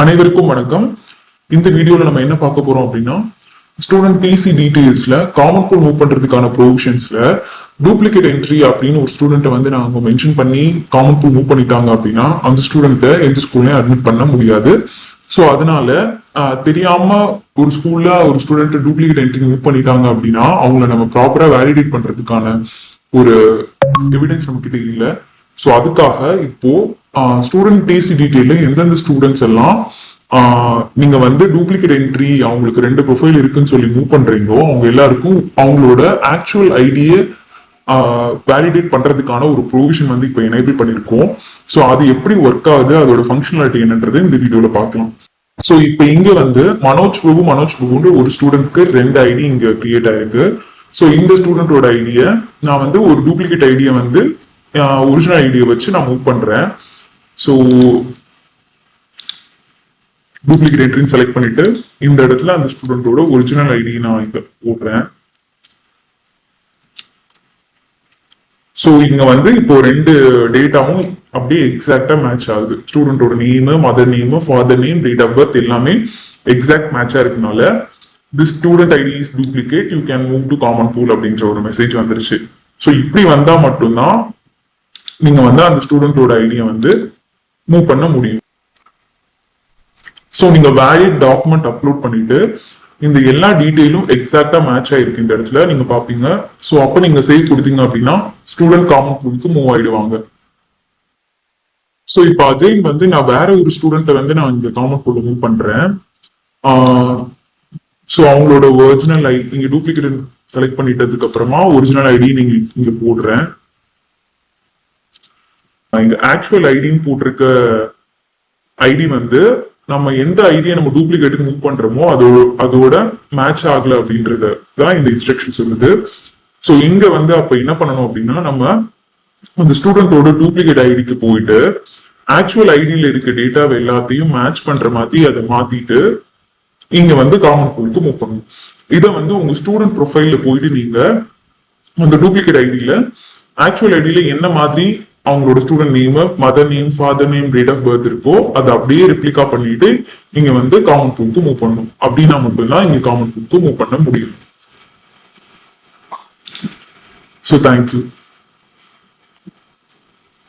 அனைவருக்கும் வணக்கம். இந்த வீடியோல நம்ம என்ன பார்க்க போறோம் அப்படின்னா ஸ்டூடெண்ட் டிசி டீடைல்ஸ்ல காமன் கோட் மூவ் பண்றதுக்கான ப்ரொவிஷன்ஸ்ல டூப்ளிகேட் என்ட்ரி அப்படின்னு ஒரு ஸ்டூடெண்ட்டை வந்து நாங்க மென்ஷன் பண்ணி காமன் கோட் மூவ் பண்ணிட்டாங்க அப்படின்னா அந்த ஸ்டூடெண்ட்டை எந்த ஸ்கூல்லையும் அட்மிட் பண்ண முடியாது. ஸோ அதனால தெரியாம ஒரு ஸ்கூல்ல ஒரு ஸ்டூடெண்ட் டூப்ளிகேட் என்ட்ரி மூவ் பண்ணிட்டாங்க அப்படின்னா அவங்கள நம்ம ப்ராப்பரா வேலிடேட் பண்றதுக்கான ஒரு எவிடன்ஸ் நம்ம கிட்ட இல்ல. ஸோ அதுக்காக இப்போ ஸ்டூடெண்ட் டிசி டீட்டெயில எந்தெந்த ஸ்டூடெண்ட்ஸ் எல்லாம் நீங்க வந்து டூப்ளிகேட் என்ட்ரி அவங்களுக்கு ரெண்டு ப்ரொஃபைல் இருக்குன்னு சொல்லி மூவ் பண்றீங்களோ அவங்க எல்லாருக்கும் அவங்களோட ஆக்சுவல் ஐடியை வேலிடேட் பண்றதுக்கான ஒரு ப்ரொவிஷன் வந்து இப்போ எனேபிள் பண்ணியிருக்கோம் ஸோ அது எப்படி ஒர்க் ஆகுது அதோட ஃபங்க்ஷனாலிட்டி என்னன்றது இந்த வீடியோல பார்க்கலாம். ஸோ இப்போ இங்க வந்து மனோஜ் பிரபு மனோஜ் பிரபுன்ற ஒரு ஸ்டூடெண்ட்க்கு ரெண்டு ஐடி இங்க கிரியேட் ஆயிருக்கு. ஸோ இந்த ஸ்டூடெண்டோட ஐடியை நான் வந்து ஒரு டூப்ளிகேட் ஐடியை வந்து ஒரிஜினல் ஐடியை வச்சு நான் மூவ் பண்றேன். ஸோ டூப்ளிகேட் என்ட்ரின்னு செலக்ட் பண்ணிட்டு இந்த இடத்துல அந்த ஸ்டூடெண்டோட ஒரிஜினல் ஐடி நான் இங்க போடுறேன். ஸோ இங்க வந்து இப்போ ரெண்டு டேட்டாவும் அப்படியே எக்ஸாக்டா மேட்ச் ஆகுது. ஸ்டூடெண்டோட name mother name father name date of birth எல்லாமே எக்ஸாக்ட் மேட்சா இருக்கனால the student ID is duplicate you can move to common pool அப்படின்ற ஒரு மெசேஜ் வந்துருச்சு. ஸோ இப்படி வந்தா மட்டும்தான் நீங்க வந்து அந்த ஸ்டூடெண்டோட ஐடியை வந்து மூவ் பண்ண முடியும். ஸோ நீங்க வேலிட் டாக்குமெண்ட் அப்லோட் பண்ணிட்டு இந்த எல்லா டீட்டெயிலும் எக்ஸாக்டா மேட்ச் ஆயிருக்கு இந்த இடத்துல. நீங்க பாப்பீங்க. ஸோ அப்போ நீங்க சேவ் கொடுத்தீங்க அப்படின்னா ஸ்டூடெண்ட் காமன் பூலுக்கு மூவ் ஆயிடுவாங்க. ஸோ இப்போ அதே வந்து நான் வேற ஒரு ஸ்டூடெண்ட்டை வந்து நான் இங்க காமன் பூல மூவ் பண்றேன். ஸோ அவங்களோட ஒரிஜினல் ஐ நீங்க டூப்ளிகேட் செலக்ட் பண்ணிட்டதுக்கு அப்புறமா ஒரிஜினல் ஐடி நீங்க இங்க போடுறேன். இங்க ஆக்சுவல் ஐடின்னு போட்டிருக்க ஐடி வந்து நம்ம எந்த ஐடியை நம்ம டூப்ளிகேட் மூவ் பண்றோமோ அதோட அதோட மேட்ச் ஆகல அப்படின்றத தான் இந்த இன்ஸ்ட்ரக்ஷன் சொல்லுது. ஸோ இங்க வந்து அப்ப என்ன பண்ணணும் அப்படின்னா நம்ம அந்த ஸ்டூடெண்டோட டூப்ளிகேட் ஐடிக்கு போயிட்டு ஆக்சுவல் ஐடியில் இருக்க டேட்டாவை எல்லாத்தையும் மேட்ச் பண்ற மாதிரி அதை மாத்திட்டு இங்க வந்து காமன் பூலுக்கு மூவ் பண்ணணும். இதை வந்து உங்க ஸ்டூடெண்ட் ப்ரொஃபைல்ல போயிட்டு நீங்க அந்த டூப்ளிகேட் ஐடியில ஆக்சுவல் ஐடியில என்ன மாதிரி அவங்களோட student name mother name father name date of birth இருக்கோ அதை அப்படியே ரெப்ளிகா பண்ணிட்டு நீங்க வந்து காமன் பூலுக்கு மூவ் பண்ணணும். அப்படின்னா மட்டும்தான் இங்க காமன் பூலுக்கு மூவ் பண்ண முடியும். So thank you